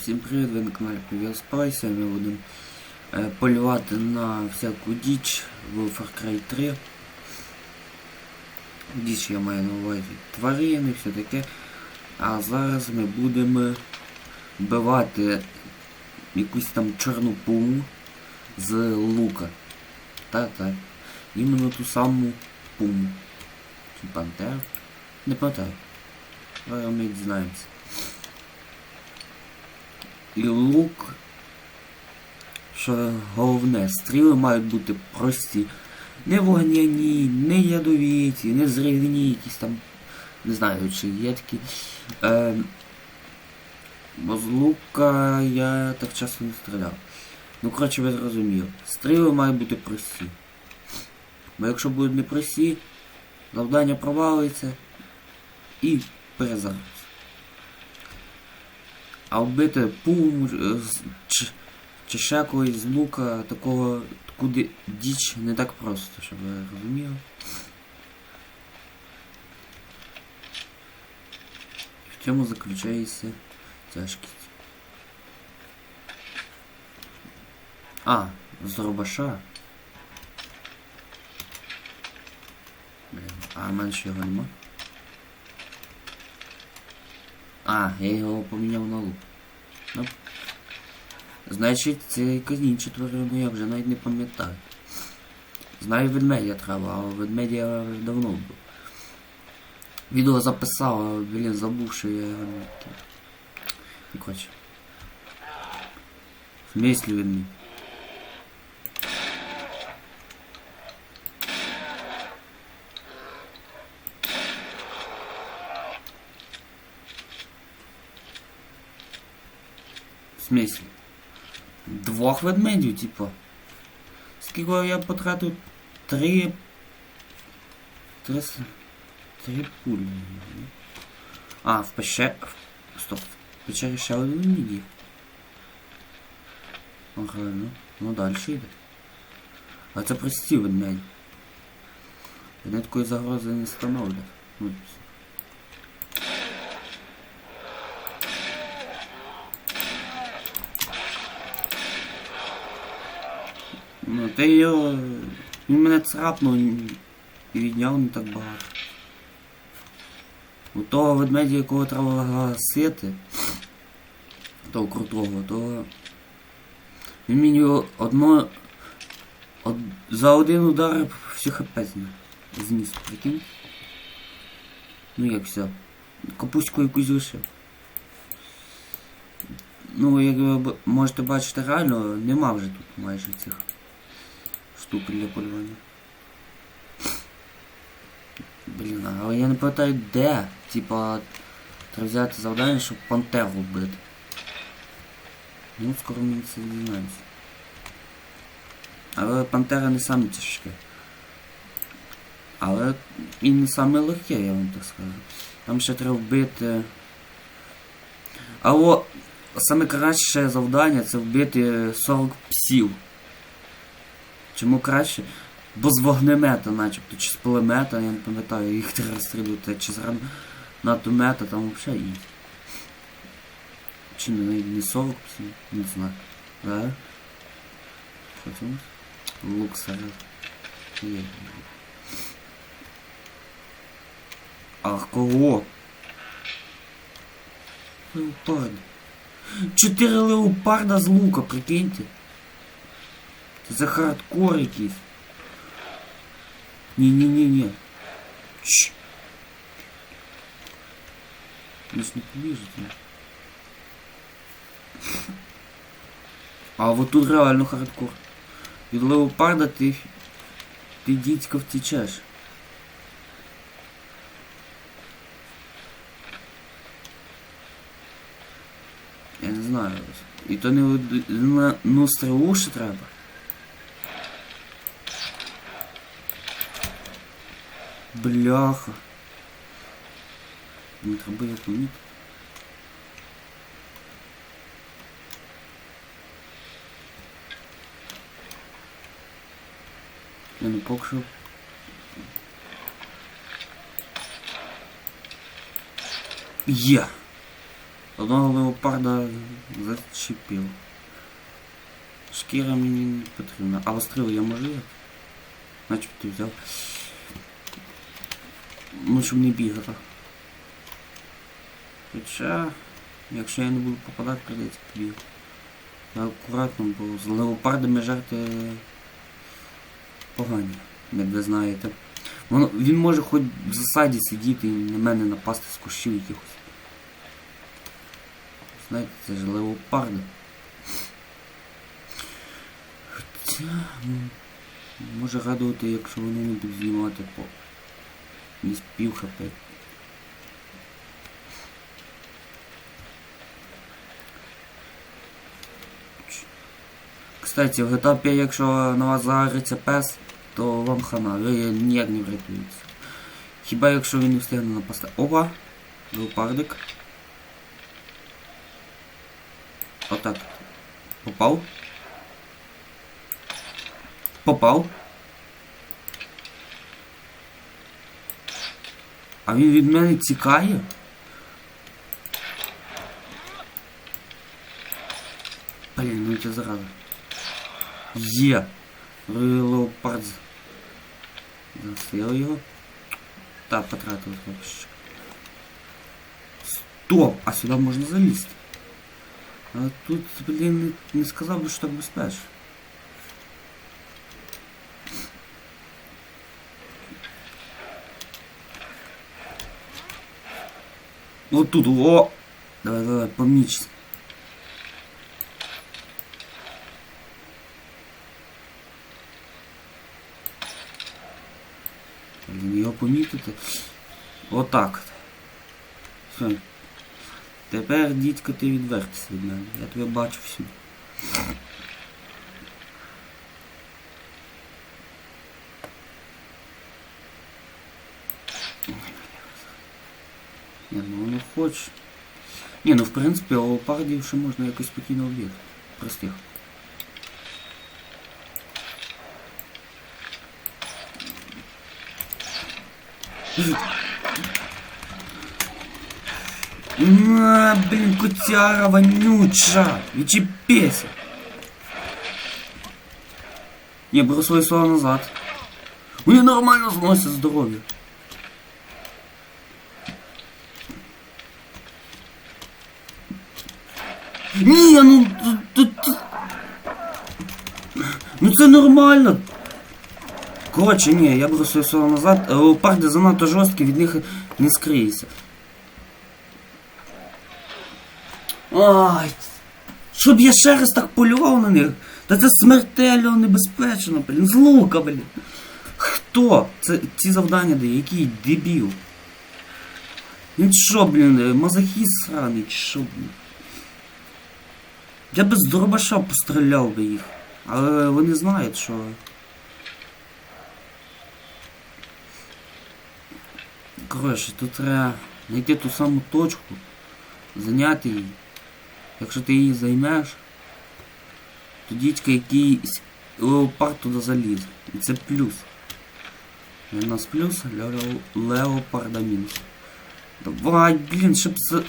Всім привіт, ви на каналі Привіт Спайсі. Ми будемо е, полювати на всяку діч в Far Cry 3. Діч я маю на увазі тварини, все таке. А зараз ми будемо вбивати якусь там чорну пуму з лука. Та-та. Іменно ту саму пуму. Чи пантеру? Не пам'ятаю. Зараз ми дізнаємося. І лук. Що головне, стріли мають бути прості. Не вогняні, не ядовіті, не зривні, якісь там. Не знаю, чи є такі. Е, бо з лука я так часто не стріляв. Ну, коротше, ви зрозуміли. Стріли мають бути прості. Бо якщо будуть не прості, завдання провалиться і перезариться. А вбити пум е, чи, чи ще когось з лука такого куди діч не так просто, щоб ви розуміли. В цьому заключається тяжкість. А, з дробаша. Блін, а менше його нема. А, я його поміняв на лук. Ну. Значить, це якась інша тварина, я вже навіть не пам'ятаю. Знаю ведмедя треба, а ведмедя я давно був. Відео записав, а блін, забув, що я його не. Коротше. В смислі ведмідь? Смислі? Двох ведмедів, типу. Скільки я потратив? Три. Три. Три пулі. А, в пещері. Стоп. В пещері ще один. Ага, ну. Ну далі йде. А це прості ведмеді. Вони такої загрози не становлять. Ну, ти його... Він мене царапнув і відняв не так багато. У того ведмедя, якого треба гасити, того крутого, то він мені одно... Од... За один удар всю хп. Зніс, прикинь? Ну як все. Капустку якусь лишив. Ну, як ви можете бачити, реально нема вже тут майже цих штук для полювання. Блін, але я не пам'ятаю де. Типа, треба взяти завдання, щоб пантеру вбити. Ну, скоро ми це дізнаємося. Але пантера не саме тяжке. Але і не саме легке, я вам так скажу. Там ще треба вбити. Але саме краще завдання це вбити 40 псів. Чому краще? Бо з вогнемета, начебто, чи з пулемета, я не пам'ятаю, їх треба розстрілювати, чи з гранатомета, там взагалі є. Чи не, не 40 псів, не знаю. Да? Що це? Лук серед. Є. Ах, кого? Леопард. Чотири леопарда з лука, прикиньте. Це за хардкор якийсь. Ні-ні-ні-ні. Чш. Ви ж не побіжите. А вот тут реально хардкор. Від леопарда ти... Ти дідько втічеш. Я не знаю. І то не од- на ну стрілу ще треба. Бляха. Не треба як вміти. Я ну поки що. Є. Одного леопарда зачепив. Шкіра мені не потрібна. А остріл я можу? як? Начебто взяв. Ну, щоб не бігати. Хоча, якщо я не буду попадати, прийдеться побігати. Я акуратно, бо з леопардами жарти погані, як ви знаєте. Воно, він може хоч в засаді сидіти і на мене напасти з кущів якихось. Знаєте, це ж леопарди. Хоча, ну, може радувати, якщо вони не будуть знімати по десь пів хп. Кстати, в GTA 5, якщо на вас загориться пес, то вам хана, ви ніяк не врятуєтеся. Хіба якщо він не встигне напасти. Опа! Леопардик. Отак. Попав. Попав. А він від мене тікає? Блін, ну це зараза. Є. Леопард. Застріл його. Так, потратив трохи. Стоп! А сюди можна залізти. А тут, блін, не, не сказав би, що так безпечно. Вот тут, о! Давай, давай, помничься. Блін, його помітити. Отак. от. Все. Тепер, дідько, ти відвертися від мене. Я тебе бачу всюди. ну воно хоче. Ні, ну в принципі, леопардів ще можна якось спокійно вбити. Простих. На, блин, кутяра вонюча! Відчепися! Не, беру свої слова назад. Мені нормально зносить здоров'я. Ні, ну тут. Ну це нормально. Коротше, ні, я своє слово назад. Леопарди занадто жорсткі, від них не скриється. Ай, щоб я ще раз так полював на них. Та це смертельно небезпечно, блін, з лука, блін. Хто? Це ці завдання дає? Який дебіл? Він що, блін, мазохіст сраний, що, блін? Я би з дробаша постріляв би їх. Але вони знають, що. Коротше, тут треба знайти ту саму точку, зайняти її. Якщо ти її займеш, то дідька якийсь леопард туди залізе. І це плюс. У нас плюс лео- леопарда мінус. Давай, блін, щоб за...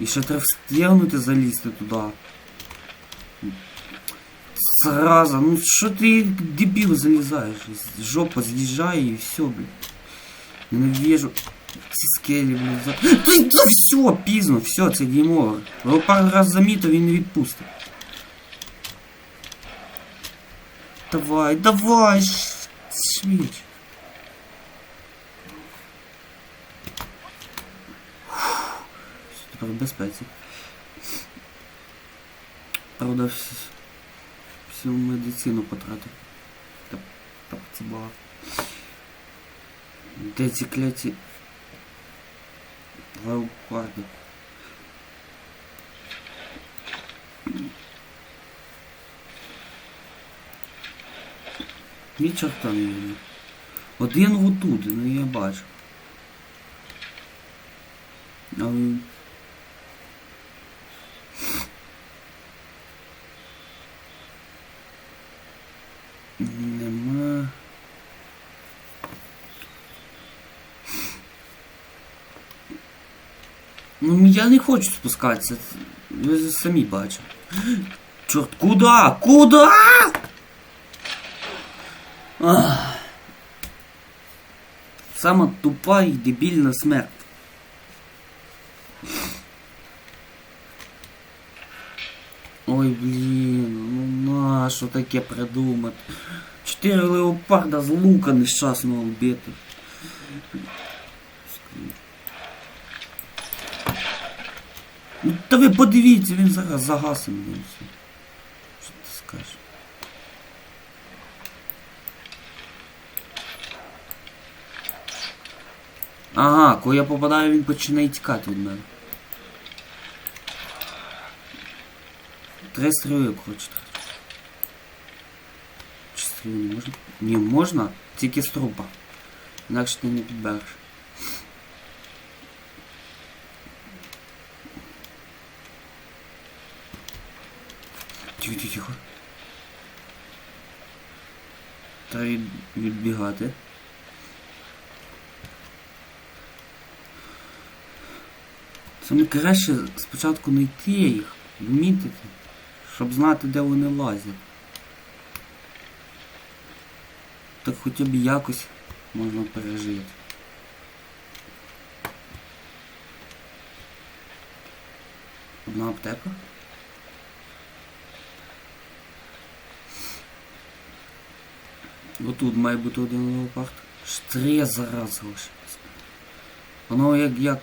І ще треба встигнути залізти туди. Сразу, ну що ти як дебіл залізаєш? Жопа з'їжджає і все, блін. Ненавижу. Ці скелі, блін, за... Та, та все, пізно, все, це геймовер. Леопард раз замітив, він не відпустить. Давай, давай, ш- швидше. В безпеці. Правда, всю медицину потратив. Так, це багато. Де ці кляті леопарди? Ні чорта не видно. Один отут, ну я бачу. Але... Нема. Ну я не хочу спускатися. Ви самі бачите. Чорт, куда? Куда? Ах. Сама тупа і дебільна смерть. Ой, блін, ну на що таке придумати? Чотири леопарда з лука нещасного вбити. Ну, та ви подивіться, він зараз загасив все. Що ти скажеш? Ага, коли я попадаю, він починає тікати від мене. Три стріли, коротше. Не можна? Ні, можна, тільки з трупа. Інакше ти не підбереш. Тихо, тихо, тихо. Треба від- відбігати. Саме краще спочатку знайти їх, вмітити, щоб знати, де вони лазять. Так хоча б якось можна пережити. Одна аптека. Отут має бути один леопард. Штри зараз залишилось. Воно як як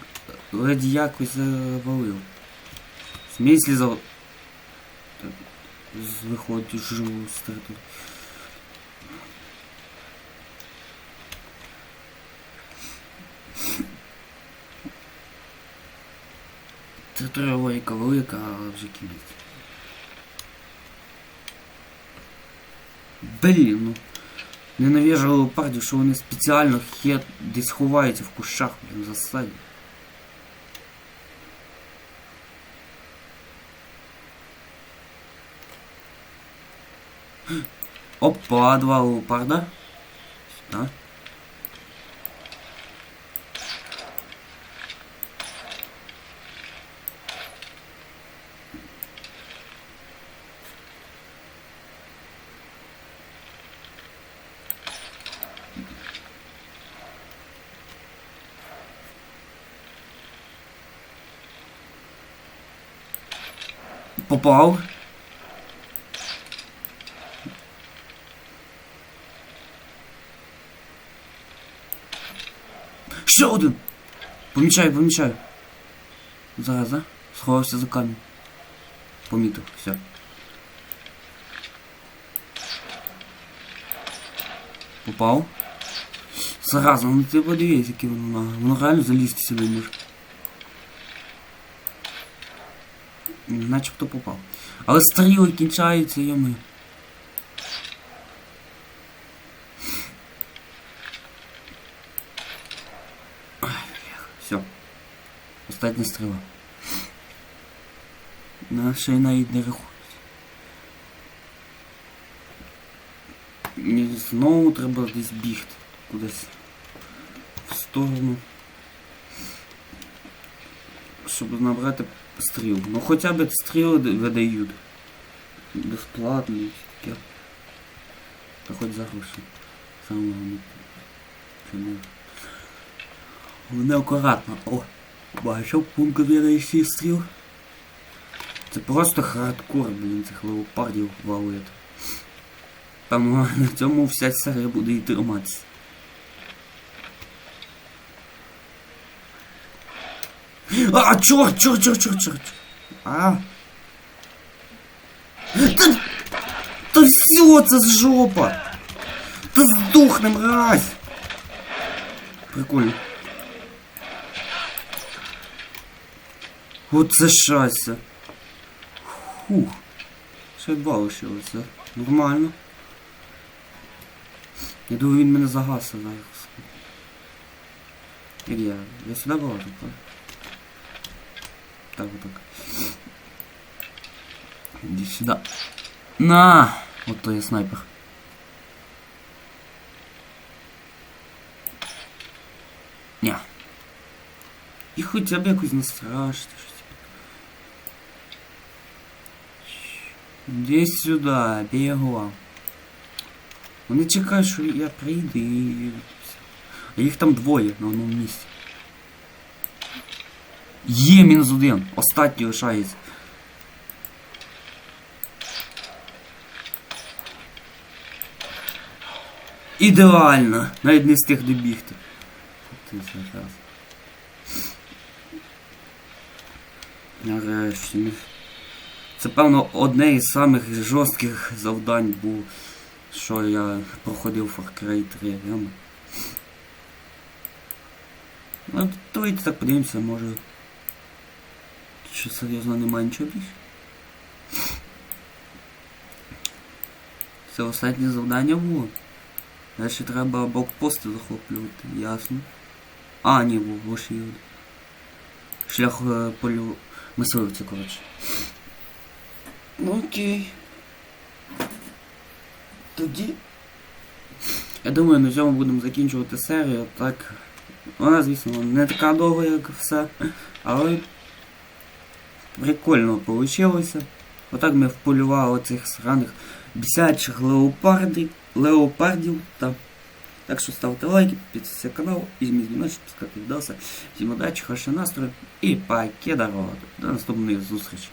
ледь якось завалив. В смислі зав... Так, Виходить живу з Територія логіка велика, але вже кінець. Блін, ну. Ненавижу леопардів, що вони спеціально хет десь ховаються в кущах, блін, засаді. Опа, два леопарда. Сюда. Попав. Ще один! Помічаю, помічаю. Зараз, а? Сховався за камінь. Помітив, все. Попав. Зараза, ну ти подивись, яке воно нагле. Воно реально залізти сюди може. Начебто попав. Але стріли кінчаються, йоми. Все. Остання стріла. На ще й навіть не. Мені знову треба десь бігти. Кудись. В сторону. Щоб набрати стріл. Ну хоча б стріли видають. Безплатно і таке. Та хоч за гроші. Саме головне. Головне акуратно. О! Бачив пункт видаючий стріл. Це просто хардкор, блін, цих леопардів валити. Там на цьому вся серія буде і триматися. А, чорт, чорт, чорт, чорт, чорт. А. Та, та все, це з жопа. Та здохне, мразь. Прикольно. Оце щастя. Фух. Ще два лишилося. Нормально. Я думаю, він мене загасив зараз. Як я? Сюди вилажу, так? Так, вот так. Иди сюда. На! Вот то я снайпер. Не. І хоча б якось настрашити щось. Іди сюди, бігла. Вони чекають, що я прийду і. А їх там двоє на одному місці. Є мінус один. Останній лишається. Ідеально! Навіть не встиг добігти. Ти зараз. Нарешті. Це, певно, одне із самих жорстких завдань був, що я проходив Far Cry 3. Прямо. Ну, давайте так подивимося, може. Що серйозно немає нічого більше. Це останнє завдання було. Далі треба блокпости захоплювати, ясно. А, ні, Вошіюд. Шлях е, полю мисливця, коротше. Ну окей. Тоді. Я думаю, на цьому будемо закінчувати серію. Так. Вона, звісно, не така довга, як все. Але прикольно вийшло. Отак ми вполювали цих сраних бісячих леопардів, леопардів. Та. Так що ставте лайки, підписуйтесь на канал, візьміть дзвіночок, пускати відоси. Всім удачі, хорошого настрою і пакет. До наступної зустрічі.